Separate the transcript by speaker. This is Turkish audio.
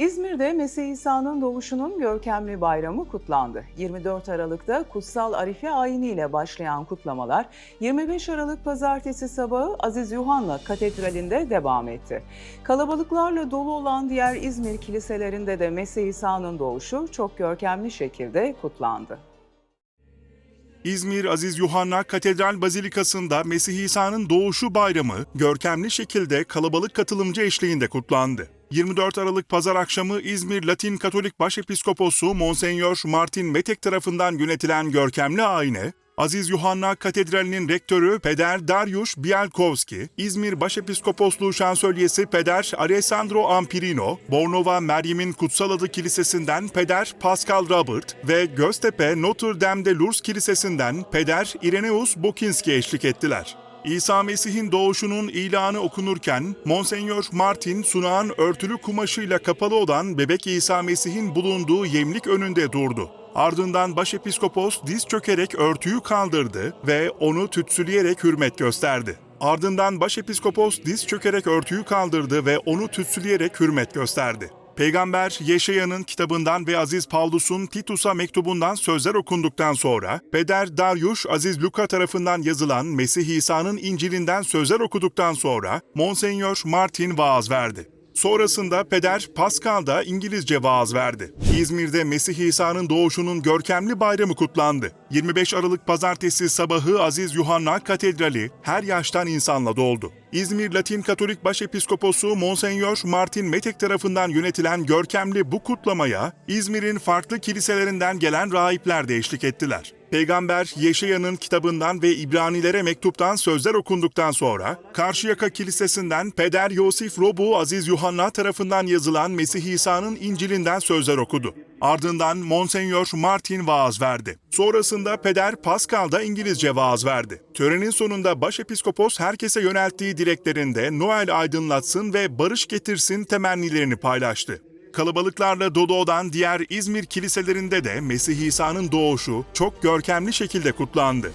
Speaker 1: İzmir'de Mesih İsa'nın doğuşunun görkemli bayramı kutlandı. 24 Aralık'ta Kutsal Arife ayini ile başlayan kutlamalar 25 Aralık pazartesi sabahı Aziz Yuhanna Katedrali'nde devam etti. Kalabalıklarla dolu olan diğer İzmir kiliselerinde de Mesih İsa'nın doğuşu çok görkemli şekilde kutlandı.
Speaker 2: İzmir Aziz Yuhanna Katedral Bazilikası'nda Mesih İsa'nın doğuşu bayramı görkemli şekilde kalabalık katılımcı eşliğinde kutlandı. 24 Aralık Pazar akşamı İzmir Latin Katolik Başepiskoposu Monsenyor Martin Metek tarafından yönetilen görkemli ayine, Aziz Yuhanna Katedrali'nin rektörü Peder Dariusz Bielkowski, İzmir Başepiskoposluğu Şansölyesi Peder Alessandro Ampirino, Bornova Meryem'in Kutsal Adı Kilisesi'nden Peder Pascal Robert ve Göztepe Notre Dame de Lourdes Kilisesi'nden Peder Ireneus Bokinski eşlik ettiler. İsa Mesih'in doğuşunun ilanı okunurken Monsenyor Martin sunağın örtülü kumaşıyla kapalı olan bebek İsa Mesih'in bulunduğu yemlik önünde durdu. Ardından başepiskopos diz çökerek örtüyü kaldırdı ve onu tütsüleyerek hürmet gösterdi. Ardından başepiskopos diz çökerek örtüyü kaldırdı ve onu tütsüleyerek hürmet gösterdi. Peygamber Yeşaya'nın kitabından ve Aziz Pavlus'un Titus'a mektubundan sözler okunduktan sonra, Peder Darius Aziz Luka tarafından yazılan Mesih İsa'nın İncil'inden sözler okuduktan sonra Monsenyor Martin vaaz verdi. Sonrasında Peder Pascal da İngilizce vaaz verdi. İzmir'de Mesih İsa'nın doğuşunun görkemli bayramı kutlandı. 25 Aralık Pazartesi sabahı Aziz Yuhanna Katedrali her yaştan insanla doldu. İzmir Latin Katolik Başepiskoposu Monsenyor Martin Metek tarafından yönetilen görkemli bu kutlamaya İzmir'in farklı kiliselerinden gelen rahipler de eşlik ettiler. Peygamber Yeşaya'nın kitabından ve İbranilere mektuptan sözler okunduktan sonra Karşıyaka Kilisesi'nden Peder Yosif Robu Aziz Yuhanna tarafından yazılan Mesih İsa'nın İncil'inden sözler okudu. Ardından Monsenyor Martin vaaz verdi. Sonrasında Peder Pascal da İngilizce vaaz verdi. Törenin sonunda Başepiskopos herkese yönelttiği dileklerinde Noel aydınlatsın ve barış getirsin temennilerini paylaştı. Kalabalıklarla dolu olan diğer İzmir kiliselerinde de Mesih İsa'nın doğuşu çok görkemli şekilde kutlandı.